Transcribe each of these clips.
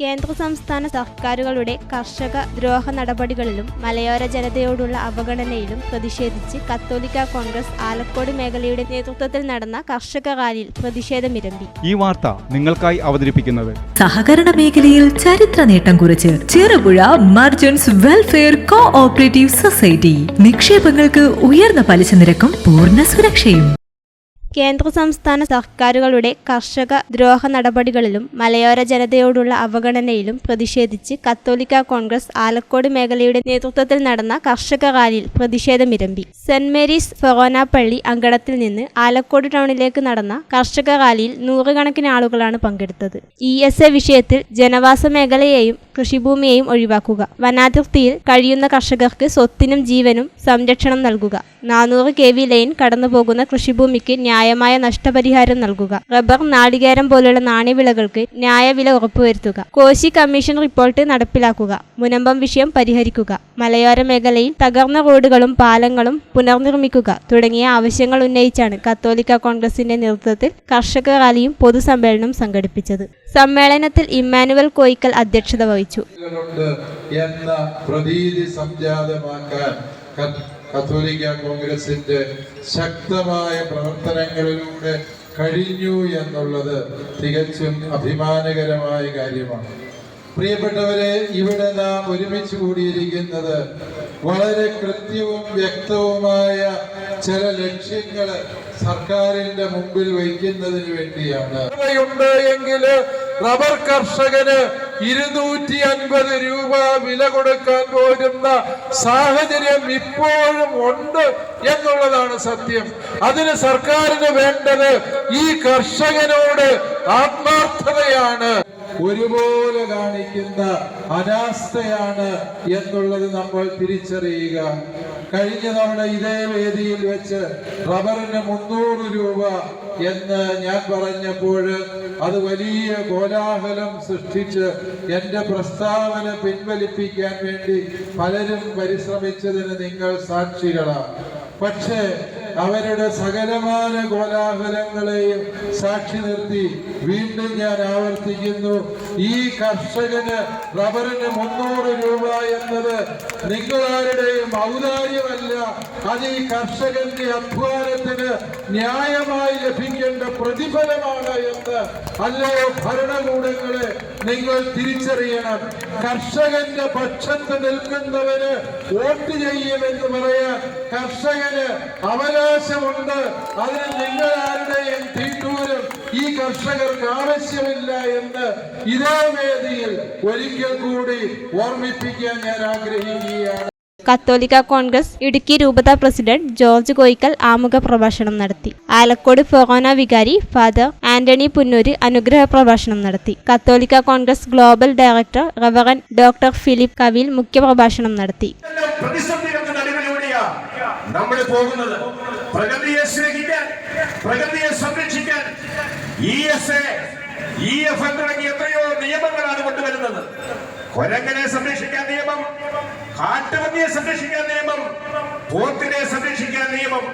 കേന്ദ്ര സംസ്ഥാന സർക്കാരുകളുടെ കർഷക ദ്രോഹ നടപടികളിലും മലയോര ജനതയോടുള്ള അവഗണനയിലും പ്രതിഷേധിച്ച് കത്തോലിക്ക കോൺഗ്രസ് ആലക്കോട് മേഖലയുടെ നേതൃത്വത്തിൽ നടന്ന കർഷക റാലിയിൽ പ്രതിഷേധമിരമ്പി. ഈ വാർത്ത നിങ്ങൾക്കായി അവതരിപ്പിക്കുന്നത്. സഹകരണ മേഖലയിൽ ചരിത്ര നേട്ടം കുറിച്ച് Cherupuzha merchants welfare co operative society. നിക്ഷേപങ്ങൾക്ക് ഉയർന്ന പലിശ നിരക്കും പൂർണ സുരക്ഷയും. കേന്ദ്ര സംസ്ഥാന സർക്കാരുകളുടെ കർഷക ദ്രോഹ നടപടികളിലും മലയോര ജനതയോടുള്ള അവഗണനയിലും പ്രതിഷേധിച്ച് കത്തോലിക്ക കോൺഗ്രസ് ആലക്കോട് മേഖലയുടെ നേതൃത്വത്തിൽ നടന്ന കർഷക റാലിയിൽ പ്രതിഷേധമിരമ്പി. സെന്റ് മേരീസ് ഫൊറോനാപ്പള്ളി പള്ളി അങ്കണത്തിൽ നിന്ന് ആലക്കോട് ടൗണിലേക്ക് നടന്ന കർഷക റാലിയിൽ നൂറുകണക്കിന് ആളുകളാണ് പങ്കെടുത്തത്. ഇ എസ് എ വിഷയത്തിൽ ജനവാസ മേഖലയെയും കൃഷിഭൂമിയെയും ഒഴിവാക്കുക. വനാതിർത്തിയിൽ കഴിയുന്ന കർഷകർക്ക് സ്വത്തിനും ജീവനും സംരക്ഷണം നൽകുക. നാനൂറ് കെ വി ലൈൻ കടന്നുപോകുന്ന കൃഷിഭൂമിക്ക് ന്യായമായ നഷ്ടപരിഹാരം നൽകുക. റബ്ബർ നാളികേരം പോലുള്ള നാണ്യവിളകൾക്ക് ന്യായവില ഉറപ്പുവരുത്തുക. കോശി കമ്മീഷൻ റിപ്പോർട്ട് നടപ്പിലാക്കുക. മുനമ്പം വിഷയം പരിഹരിക്കുക. മലയോര മേഖലയിൽ തകർന്ന റോഡുകളും പാലങ്ങളും പുനർനിർമ്മിക്കുക തുടങ്ങിയ ആവശ്യങ്ങൾ ഉന്നയിച്ചാണ് കത്തോലിക്ക കോൺഗ്രസിന്റെ നേതൃത്വത്തിൽ കർഷക റാലിയും പൊതുസമ്മേളനവും സംഘടിപ്പിച്ചത്. സമ്മേളനത്തിൽ ഇമ്മാനുവൽ കോയിക്കൽ അധ്യക്ഷത വഹിച്ചു. കത്തോലിക്ക കോൺഗ്രസിന്റെ ശക്തമായ പ്രവർത്തനങ്ങളിലൂടെ കഴിഞ്ഞു എന്നുള്ളത് തികച്ചും അഭിമാനകരമായ കാര്യമാണ്. പ്രിയപ്പെട്ടവരെ ഇവിടെ നാം ഒരുമിച്ച് കൂടിയിരിക്കുന്നത് വളരെ കൃത്യവും വ്യക്തവുമായ ചില ലക്ഷ്യങ്ങൾ സർക്കാരിന്റെ മുമ്പിൽ വയ്ക്കുന്നതിന് വേണ്ടിയാണ്. എങ്കിൽ റബ്ബർ കർഷകന് ഇരുന്നൂറ്റി അൻപത് രൂപ വില കൊടുക്കാൻ പോരുന്ന സാഹചര്യം ഇപ്പോഴും ഉണ്ട് എന്നുള്ളതാണ് സത്യം. അതിന് സർക്കാരിന് വേണ്ടത് ഈ കർഷകനോട് ആത്മാർത്ഥതയാണ്. ഒരുപോലെ കാണിക്കുന്ന അനാസ്ഥയാണ് എന്നുള്ളത് നമ്മൾ തിരിച്ചറിയുക. കഴിഞ്ഞ തവണ ഇതേ വേദിയിൽ വെച്ച് റബറിന് മുന്നൂറ് രൂപ എന്ന് ഞാൻ പറഞ്ഞപ്പോൾ അത് വലിയ കോലാഹലം സൃഷ്ടിച്ച് എന്റെ പ്രസ്താവന പിൻവലിപ്പിക്കാൻ വേണ്ടി പലരും പരിശ്രമിച്ചതിന് നിങ്ങൾ സാക്ഷികളാണ് പക്ഷേ അവരുടെ സകലമാന കോലാഹലങ്ങളെയും സാക്ഷി നിർത്തി വീണ്ടും ഞാൻ ആവർത്തിക്കുന്നു. ഈ കർഷകന് റബ്ബറിന് മുന്നൂറ് രൂപ എന്നത് നിങ്ങളാരുടെയും ഔദാര്യമല്ല. അത് ഈ കർഷകന്റെ അധ്വാനത്തിന് ന്യായമായി ലഭിക്കേണ്ട പ്രതിഫലമാണ് എന്ന് അല്ലയോ ഭരണകൂടങ്ങളെ നിങ്ങൾ തിരിച്ചറിയണം. കർഷകന്റെ പക്ഷത്ത് നിൽക്കുന്നവര് വോട്ട് ചെയ്യുമെന്ന് പറയാൻ കർഷകന് അവകാശമുണ്ട്. അതിന് നിങ്ങൾ ആരുടെയും തീട്ടൂരം ഈ കർഷകർക്ക് ആവശ്യമില്ല എന്ന് ഇതേ വേദിയിൽ ഒരിക്കൽ കൂടി ഓർമ്മിപ്പിക്കാൻ ഞാൻ ആഗ്രഹിക്കുകയാണ്. കത്തോലിക്ക കോൺഗ്രസ് ഇടുക്കി രൂപത പ്രസിഡന്റ് ജോർജ് കോയിക്കൽ ആമുഖ പ്രഭാഷണം നടത്തി. ആലക്കോട് ഫൊറോന വികാരി ഫാദർ ആന്റണി പുന്നൂര് അനുഗ്രഹ പ്രഭാഷണം നടത്തി. കത്തോലിക്ക Congress global director reverend doctor Philip Kavil മുഖ്യപ്രഭാഷണം നടത്തി. നമ്മൾ പോകുന്നത്. പ്രകൃതിയെ സ്നേഹിക്കാൻ എത്രയോ നിയമങ്ങളാണ് കൊണ്ടുവരുന്നത്. കൊരങ്ങനെ സംരക്ഷിക്കാൻ നിയമം കാട്ടുപന്നിയെ സംരക്ഷിക്കാൻ നിയമം പോത്തിനെ സംരക്ഷിക്കാൻ നിയമം.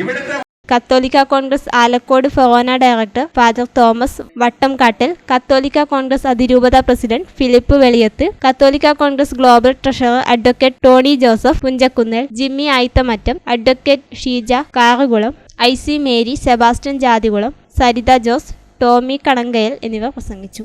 ഇവിടുത്തെ കത്തോലിക്ക കോൺഗ്രസ് ആലക്കോട് ഫൊറോന ഡയറക്ടർ ഫാദർ തോമസ് വട്ടംകാട്ടിൽ കത്തോലിക്ക കോൺഗ്രസ് അതിരൂപത പ്രസിഡന്റ് ഫിലിപ്പ് വെളിയത്ത് കത്തോലിക്ക Congress global treasurer advocate Tony Joseph Punchakunnel Jimmy Ayithamattam advocate Sheeja Karukulam I C Mary Sebastian Jathikulam Saritha Jose Tomy Kanankayal എന്നിവർ പ്രസംഗിച്ചു.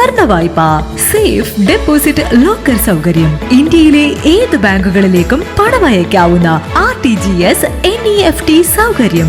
സ്വർണ വായ്പ സേഫ് ഡെപ്പോസിറ്റ് ലോക്കർ സൗകര്യം. ഇന്ത്യയിലെ ഏത് ബാങ്കുകളിലേക്കും പണമയക്കാവുന്ന R T G S N E F T സൗകര്യം.